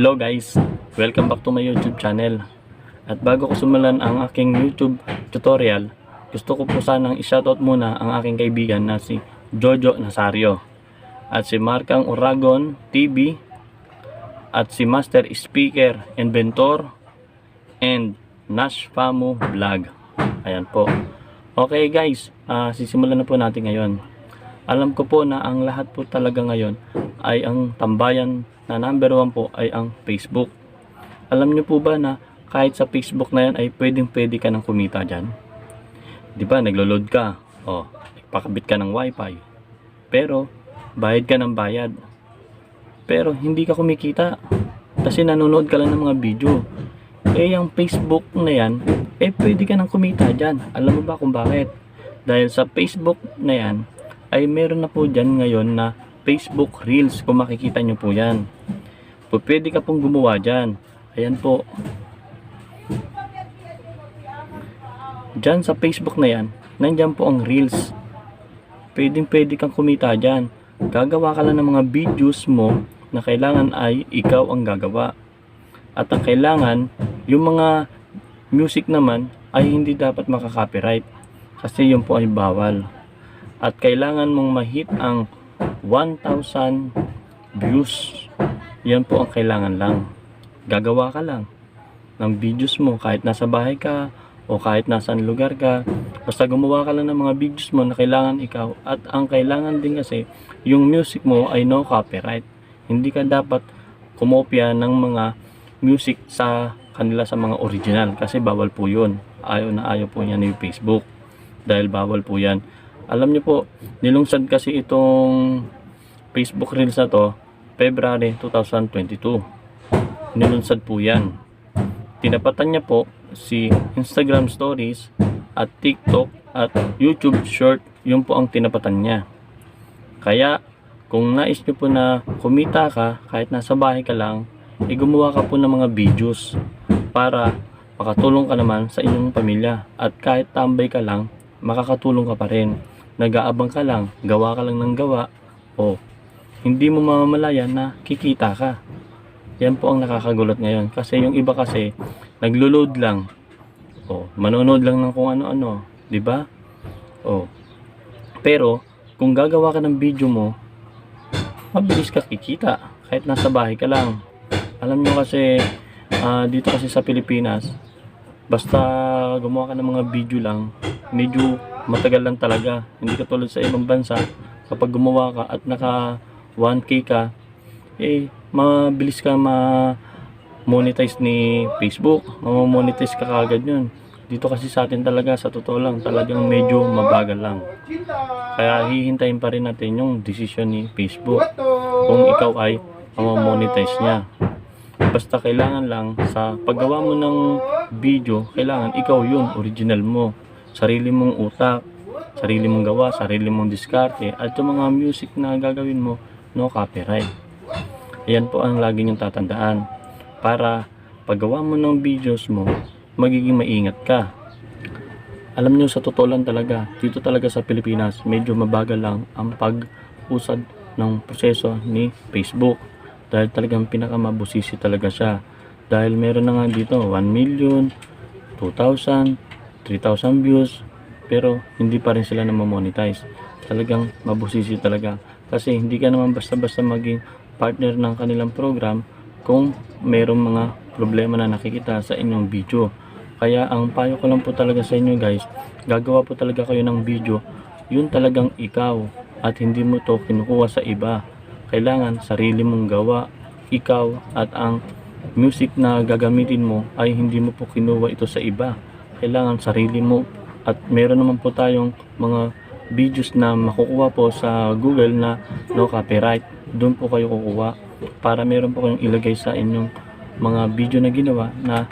Hello guys, welcome back to my YouTube channel. At bago ko simulan ang aking YouTube tutorial, gusto ko po sanang i-shoutout muna ang aking kaibigan na si Jojo Nasario at si Markang Uragon TV at si Master Speaker Inventor and Nash Famu Vlog. Ayan po. Okay guys, ah, sisimulan na po natin ngayon. Alam ko po na ang lahat po talaga ngayon ay ang tambayan na number one po ay ang Facebook. Alam niyo po ba na kahit sa Facebook na yan ay pwedeng pwede ka nang kumita dyan? Di ba, naglo-load ka. O, nagpakabit ka ng wifi. Pero, bayad ka ng bayad. Pero, hindi ka kumikita. Kasi nanonood ka lang ng mga video. Eh, yung Facebook na yan, eh, pwede ka nang kumita dyan. Alam mo ba kung bakit? Dahil sa Facebook na yan, ay meron na po dyan ngayon na Facebook Reels kung makikita nyo po yan. Po, pwede ka pong gumawa dyan. Ayan po. Dyan sa Facebook na yan, nandyan po ang Reels. Pwedeng pwede kang kumita dyan. Gagawa ka lang ng mga videos mo na kailangan ay ikaw ang gagawa. At ang kailangan, yung mga music naman ay hindi dapat makaka-copyright. Kasi yun po ay bawal. At kailangan mong ma-hit ang 1,000 views. Yan po ang kailangan lang. Gagawa ka lang ng videos mo kahit nasa bahay ka o kahit nasaan lugar ka. Basta gumawa ka lang ng mga videos mo na kailangan ikaw. At ang kailangan din kasi, yung music mo ay no copyright. Hindi ka dapat kumopya ng mga music sa kanila sa mga original kasi bawal po yun. Ayaw na ayaw po yan ni Facebook dahil bawal po yan. Alam niyo po, nilungsad kasi itong Facebook Reels na to February 2022. Nilunsad po yan. Tinapatan niya po si Instagram Stories at TikTok at YouTube Short. Yun po ang tinapatan niya. Kaya, kung nais niyo po na kumita ka, kahit nasa bahay ka lang, eh gumawa ka po ng mga videos para makatulong ka naman sa inyong pamilya. At kahit tambay ka lang, makakatulong ka pa rin. Nag-aabang ka lang, gawa ka lang ng gawa, o hindi mo mamamalayan na kikita ka. Yan po ang nakakagulat ngayon. Kasi yung iba kasi, naglo-load lang. O, manonood lang ng kung ano-ano. ba? O. Pero, kung gagawa ka ng video mo, mabilis ka kikita. Kahit nasa bahay ka lang. Alam nyo kasi, ah, dito kasi sa Pilipinas, basta gumawa ka ng mga video lang, medyo matagal lang talaga. Hindi katulad sa ibang bansa, kapag gumawa ka at naka 1K ka, eh, mabilis ka ma-monetize ni Facebook. Ma-monetize ka kagad yun. Dito kasi sa atin talaga, sa totoo lang, talagang medyo mabagal lang. Kaya hihintayin pa rin natin yung decision ni Facebook kung ikaw ay ma-monetize niya. Basta kailangan lang sa paggawa mo ng video, kailangan ikaw yung original mo. Sarili mong utak, sarili mong gawa, sarili mong diskarte, at yung mga music na gagawin mo, no copyright. Yan po ang lagi niyong tatandaan. Para paggawa mo ng videos mo, magiging maingat ka. Alam niyo sa totoo lang talaga, dito talaga sa Pilipinas, medyo mabagal lang ang pag-usad ng proseso ni Facebook. Dahil talagang pinakamabusisi talaga siya. Dahil meron na nga dito 1 million, 2,000, 3,000 views, pero hindi pa rin sila na monetize Talagang mabusisi talaga. Kasi hindi ka naman basta-basta maging partner ng kanilang program kung merong mga problema na nakikita sa inyong video. Kaya ang payo ko lang po talaga sa inyo guys, gagawa po talaga kayo ng video, yun talagang ikaw at hindi mo to kinukuha sa iba. Kailangan sarili mong gawa, ikaw at ang music na gagamitin mo ay hindi mo po kinuha ito sa iba. Kailangan sarili mo at meron naman po tayong mga videos na makukuha po sa Google na no copyright. Doon po kayo kukuha para meron po kayong ilagay sa inyong mga video na ginawa na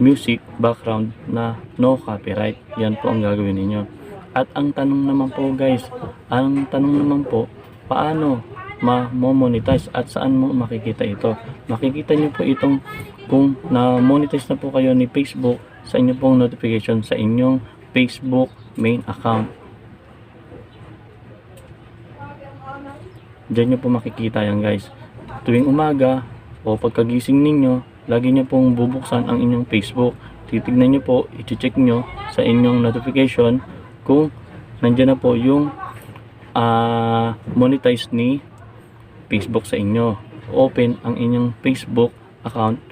music background na no copyright. Yan po ang gagawin ninyo. At ang tanong naman po guys, ang tanong naman po, paano ma-monetize at saan mo makikita ito? Makikita nyo po itong kung na-monetize na po kayo ni Facebook sa inyong pong notification sa inyong Facebook main account. Diyan nyo po makikita yan guys. Tuwing umaga, o pagkagising ninyo, lagi nyo pong bubuksan ang inyong Facebook. Titignan nyo po, i-check nyo sa inyong notification kung nandyan na po yung ah monetize ni Facebook sa inyo. Open ang inyong Facebook account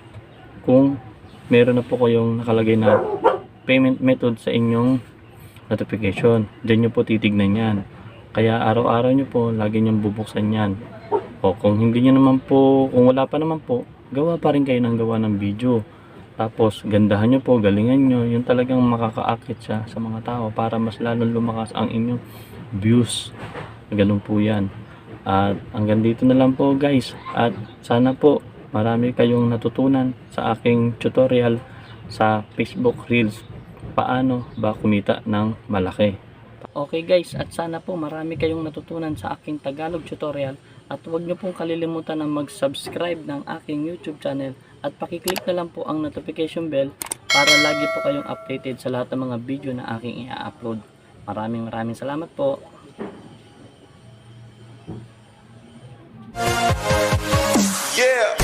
kung meron na po kayong nakalagay na payment method sa inyong notification. Diyan nyo po titignan yan. Kaya araw-araw nyo po, lagi nyo bubuksan yan. O kung hindi nyo naman po, kung wala pa naman po, gawa pa rin kayo ng gawa ng video. Tapos, gandahan nyo po, galingan nyo. Yung talagang makakaakit siya sa mga tao para mas lalong lumakas ang inyong views. Ganun po yan. At hanggang dito na lang po guys. At sana po marami kayong natutunan sa aking tutorial sa Facebook Reels. Paano ba kumita ng malaki? Okay guys, at sana po marami kayong natutunan sa aking Tagalog tutorial at huwag niyo pong kalilimutan na mag-subscribe ng aking YouTube channel at pakiclick na lang po ang notification bell para lagi po kayong updated sa lahat ng mga video na aking i-upload. Maraming maraming salamat po. Yeah.